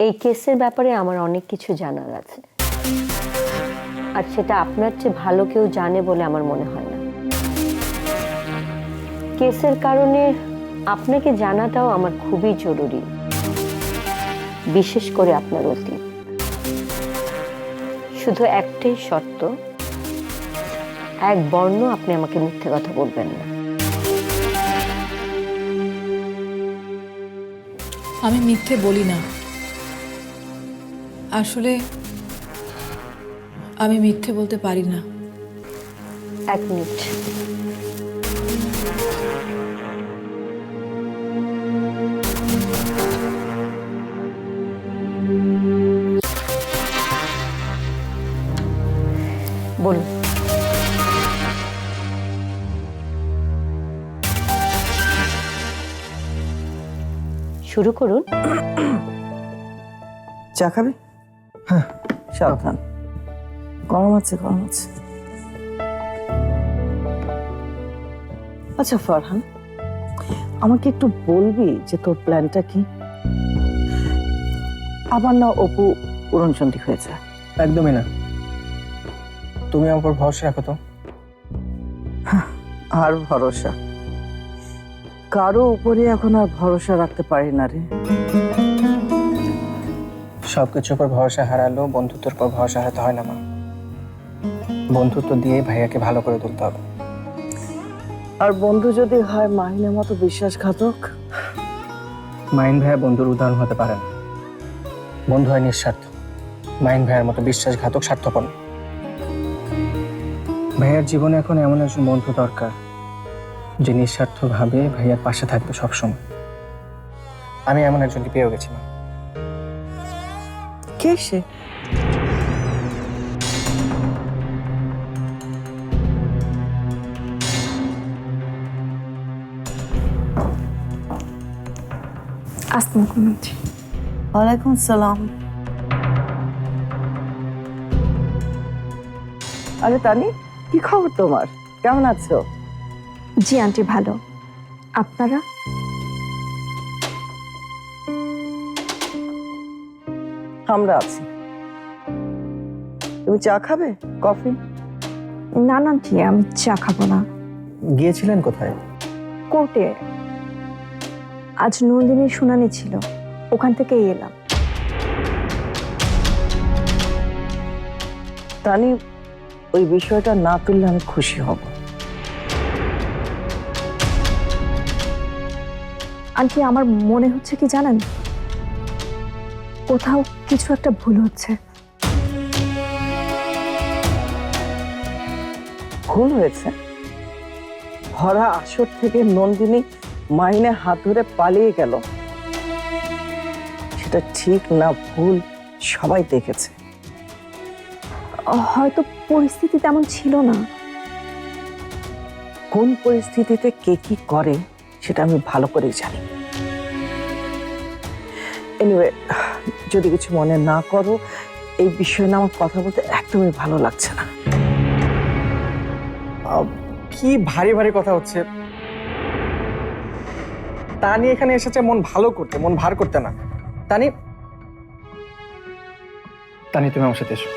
এই কেসের ব্যাপারে আমার অনেক কিছু জানার আছে। আর সেটা আপনার চেয়ে ভালো কেউ জানে বলে আমার মনে হয় না। কেসের কারণে আপনাকে জানাটাও আমার খুবই জরুরি। বিশেষ করে আপনার অতীত। শুধু একটাই শর্ত, এক বর্ণ আপনি আমাকে মিথ্যে কথা বলবেন না। আমি মিথ্যে বলি না। আসলে আমি মিথ্যে বলতে পারি না। এক মিনিট। বলুন। শুরু করুন। চা খাবি? হ্যাঁ। সাবধান। গরম আছে গরম আছে। আচ্ছা ফরহান আমাকে একটু বলবি যে তোর প্ল্যানটা কি? আবার না অপু উড়নচন্ডী হয়ে যায়। একদমই না। তুমি আমার উপর ভরসা রাখো তো। আর ভরসা। কারও উপরে এখন আর ভরসা রাখতে পারি না রে। সব কিছুর উপর ভরসা হারালো বন্ধুত্বের উপর ভরসা হারাতে হয় না মা। বন্ধুত্ব দিয়ে ভাইয়াকে ভালো করে তুলতে হবে। আর বন্ধু যদি হয় মাহিনের মতো বিশ্বাসঘাতক? মাইন ভাইয়া বন্ধুর উদাহরণ হতে পারে না। বন্ধু হয় নিঃস্বার্থ। মাইন ভাইয়ার মতো বিশ্বাসঘাতক স্বার্থপর। ভাইয়ার জীবনে এখন এমন একজন বন্ধু দরকার যে নিঃস্বার্থভাবে ভাইয়ার পাশে থাকবে সবসময়। আমি এমন একজনকে পেয়েও গেছি মা। মন্ত্রী ওয়ালাইকুম সালাম। আরে তানি কি খবর তোমার? কেমন আছো? জি আন্টি ভালো। আপনারা? আমরা আছি। তুমি চা খাবে? কফি? না না আন্টি আমি চা খাব না। গিয়েছিলেন কোথায়? কোর্টে। আজ নন্দিনীর শুনানি ছিল। ওখান থেকেই এলাম। তানি ওই বিষয়টা না তুললে আমি খুশি হব। আন্টি আমার মনে হচ্ছে কি জানেন? কোথাও কিছু একটা ভুল হচ্ছে। ভুল হয়েছে? ভরা আসর থেকে নন্দিনী মাইনে হাত ধরে পালিয়ে গেল। সেটা ঠিক না ভুল সবাই দেখেছে। হয়তো পরিস্থিতি তেমন ছিল না। কোন পরিস্থিতিতে কে কি করে সেটা আমি ভালো করেই জানি। এনিওয়ে যদি কিছু মনে না করো, এই বিষয়ে না আমার কথা বলতে একদমই ভালো লাগছে না। কি ভারী ভারী কথা হচ্ছে। তানি এখানে এসেছে মন ভালো করতে, মন ভার করতে না। তানি? তানি, তুমি আমার সাথে এসো।